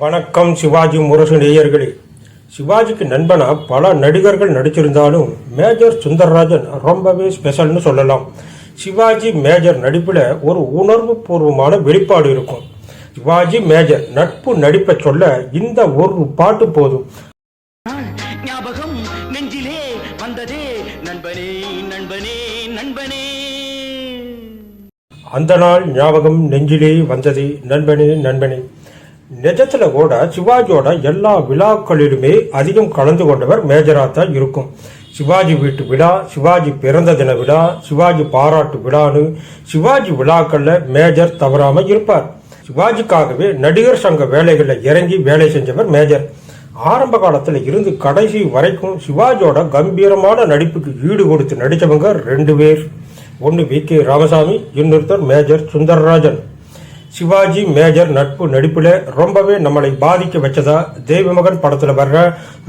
வணக்கம் சிவாஜி முரசு நேயர்களே. சிவாஜிக்கு நண்பனா பல நடிகர்கள் நடிச்சிருந்தாலும் மேஜர் சுந்தரராஜன் ரொம்பவே ஸ்பெஷல்னு சொல்லலாம். சிவாஜி மேஜர் நடிப்பில் ஒரு உணர்வு பூர்வமான வெளிப்பாடு இருக்கும். சிவாஜி மேஜர் நட்பு நடிப்பை சொல்ல இந்த ஒரு பாட்டு போதும். நாள் ஞாபகம் நெஞ்சிலே வந்ததே நண்பனே நண்பனே நண்பனே. அந்த நாள் ஞாபகம் நெஞ்சிலே வந்தது நண்பனே நண்பனே. நிஜத்துல கூட சிவாஜியோட எல்லா விழாக்களிலுமே அதிகம் கலந்து கொண்டவர் மேஜராக தான் இருக்கும். சிவாஜி வீட்டு விழா சிவாஜி பிறந்த தின விழா சிவாஜி பாராட்டு விழான்னு சிவாஜி விழாக்கள்ல மேஜர் தவறாம இருப்பார். சிவாஜிக்காகவே நடிகர் சங்க வேலைகளில் இறங்கி வேலை செஞ்சவர் மேஜர். ஆரம்ப காலத்தில் இருந்து கடைசி வரைக்கும் சிவாஜியோட கம்பீரமான நடிப்புக்கு ஈடு கொடுத்து நடித்தவங்க ரெண்டு பேர். ஒன்று வி கே ராமசாமி இன்னொருத்தர் மேஜர் சுந்தரராஜன். சிவாஜி மேஜர் நட்பு நடிப்புல ரொம்பவே நம்மளை பாதிக்க வச்சதா தேவிமகன் படத்துல வர்ற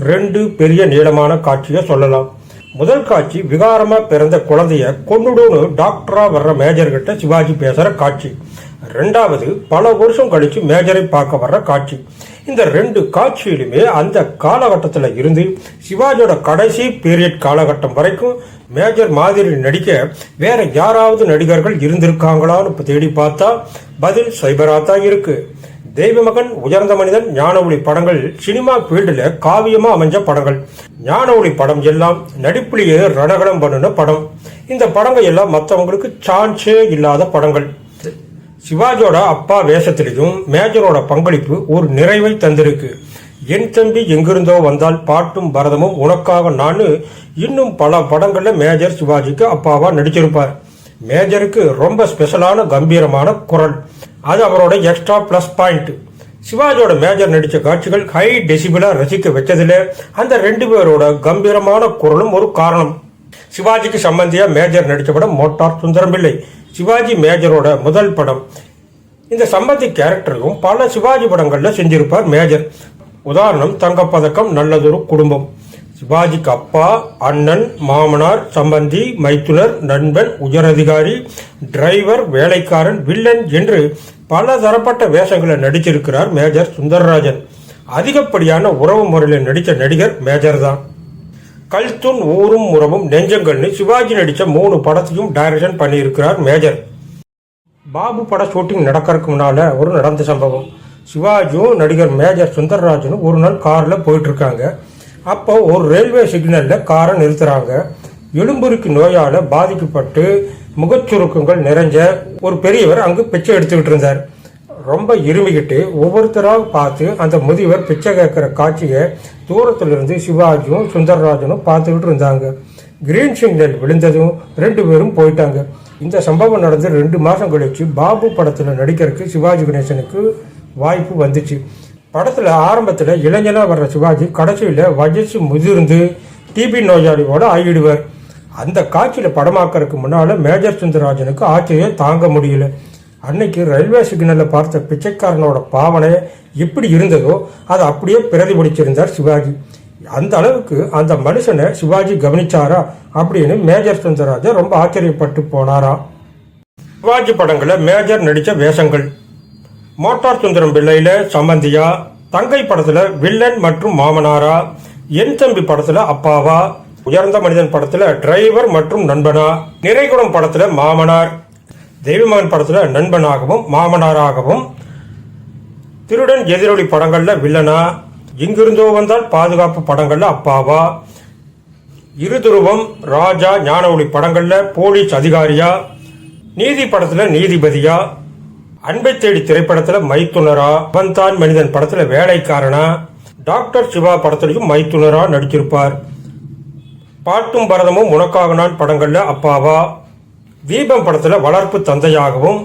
ரெண்டு பெரிய நீளமான காட்சியை சொல்லலாம். முதல் காட்சி விகாரமா பிறந்த குழந்தைய கொண்டுடுன்னு டாக்டரா வர்ற மேஜர் கிட்ட சிவாஜி பேசுற காட்சி. ரெண்டாவது பல வருஷம் கழிச்சு மேஜரை பார்க்க வர்ற காட்சி. இந்த ரெண்டு காட்சியிலுமே அந்த காலகட்டத்தில் இருந்து சிவாஜியோட கடைசி பீரியட் காலகட்டம் வரைக்கும் மேஜர் மாதிரி நடிக்க வேற யாராவது நடிகர்கள் இருந்திருக்காங்களான்னு தேடி பார்த்தா பதில் சைபரா தான் இருக்கு. தெய்வமகன் உயர்ந்த மனிதன் ஞான ஒளி படங்கள் சினிமா ஃபீல்டில் காவியமாக அமைஞ்ச படங்கள். ஞான ஒளி படம் எல்லாம் நடிப்புலேயே ரணகலம் பண்ணின படம். இந்த படங்கள் எல்லாம் மற்றவங்களுக்கு சான்ஸே இல்லாத படங்கள். சிவாஜியோட அப்பா வேஷத்திலையும் மேஜரோட பங்களிப்பு ஒரு நிறைவை தந்திருக்கு. என் தம்பி எங்கிருந்தோ வந்தால் பாட்டும் பரதமும் உனக்காக நான் இன்னும் பல படங்களில் மேஜர் சிவாஜிக்கு அப்பாவா நடிச்சிருப்பார். மேஜருக்கு ரொம்ப ஸ்பெஷலான கம்பீரமான குரல். அது அவரோட எக்ஸ்ட்ரா பிளஸ் பாயிண்ட். சிவாஜியோட மேஜர் நடித்த காட்சிகள் ஹை டெசிபிளா ரசிக்க வச்சதுல அந்த ரெண்டு பேரோட கம்பீரமான குரலும் ஒரு காரணம். சிவாஜிக்கு சம்பந்தியா மேஜர் நடித்த படம் மோட்டார் சுந்தரம் பிள்ளை சிவாஜி மேஜரோட முதல் படம். இந்த சம்பந்தி கேரக்டரும் பல சிவாஜி படங்களில் செஞ்சிருப்பார் மேஜர். உதாரணம் தங்கப்பதக்கம் நல்லதொரு குடும்பம். சிவாஜிக்கு அப்பா அண்ணன் மாமனார் சம்பந்தி மைத்துனர் நண்பன் உயரதிகாரி டிரைவர் வேலைக்காரன் வில்லன் என்று பல தரப்பட்ட வேஷங்களை நடிச்சிருக்கிறார் மேஜர் சுந்தரராஜன். அதிகப்படியான உறவு முறையில் நடித்த நடிகர் மேஜர் தான் கல்துன் ஊரும் உறவும் நெஞ்சங்கள்னு சிவாஜி நடித்த மூணு படத்தையும் டைரக்ஷன் பண்ணியிருக்கிறார் மேஜர். பாபு பட ஷூட்டிங் நடக்கறதுக்கு முன்னால ஒரு நடந்த சம்பவம். சிவாஜியும் நடிகர் மேஜர் சுந்தரராஜனும் ஒரு நாள் காரில் போயிட்டு இருக்காங்க அப்போ ஒரு ரயில்வே சிக்னல்ல காரை நிறுத்துறாங்க. எலும்புருக்கு நோயால பாதிக்கப்பட்டு முகச்சுருக்கங்கள் நிறைஞ்ச ஒரு பெரியவர் அங்கு பிச்சை எடுத்துக்கிட்டு இருந்தார். ரொம்ப இருமிக்கிட்டு ஒவ்வொருத்தராக பார்த்து அந்த முதியவர் பிச்சை கேட்குற காட்சியை தூரத்திலிருந்து சிவாஜியும் சுந்தரராஜனும் பார்த்துக்கிட்டு இருந்தாங்க. கிரீன் சிக்னல் விழுந்ததும் ரெண்டு பேரும் போயிட்டாங்க. இந்த சம்பவம் நடந்து ரெண்டு மாதம் கழிச்சு பாபு படத்தில் நடிக்கிறதுக்கு சிவாஜி கணேசனுக்கு வாய்ப்பு வந்துச்சு. படத்தில் ஆரம்பத்தில் இளைஞனாக வர்ற சிவாஜி கடைசியில் வயசு முதிர்ந்து டிபி நோயாளியோடு ஆகிடுவார் அந்த காட்சியில் படமாக்கறதுக்கு முன்னால் மேஜர் சுந்தரராஜனுக்கு ஆச்சரியம் தாங்க முடியல. அன்னைக்கு ரயில்வே சிக்னலில் பார்த்த பிச்சைக்காரனோட பாவனை எப்படி இருந்ததோ அதை அப்படியே பிரதிபலிச்சிருந்தார் சிவாஜி. அந்த அளவுக்கு அந்த மனுஷனை சிவாஜி கவனிச்சாரா அப்படின்னு மேஜர் சுந்தரராஜா ரொம்ப ஆச்சரியப்பட்டு போனாரா. சிவாஜி படங்களில் மேஜர் நடித்த வேஷங்கள். மோட்டார் சுந்தரம் பிள்ளையில சம்பந்தியா தங்கை படத்துல வில்லன் மற்றும் மாமனாரா என் தம்பி படத்துல அப்பாவா உயர்ந்த மனிதன் படத்துல டிரைவர் மற்றும் நண்பனா நிறைகுடம் படத்துல மாமனார் தெய்வமகன் படத்தில் நண்பனாகவும் மாமனாராகவும் திருடன் எதிரொலி படங்களில் வில்லனா இங்கிருந்தோ வந்தால் பாதுகாப்பு படங்களில் அப்பாவா இருதுருவம் ராஜா ஞான ஒளி படங்களில் போலீஸ் அதிகாரியா நீதி படத்தில் நீதிபதியா அன்பை தேடி திரைப்படத்தில் மைத்துனரா அவன்தான் மனிதன் படத்தில் வேலைக்காரனா டாக்டர் சிவா படத்திலையும் மைத்துனரா நடிச்சிருப்பார் பாட்டும் பரதமும் உனக்காக நான் படங்களில் அப்பாவா தீபம் படத்தில் வளர்ப்பு தந்தையாகவும்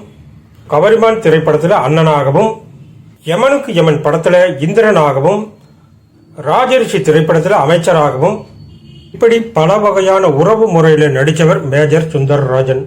கவரிமான் திரைப்படத்தில் அண்ணனாகவும் யமனுக்கு யமன் படத்தில் இந்திரனாகவும் ராஜரிஷி திரைப்படத்தில் அமைச்சராகவும் இப்படி பல வகையான உறவு முறையில் நடித்தவர் மேஜர் சுந்தரராஜன்.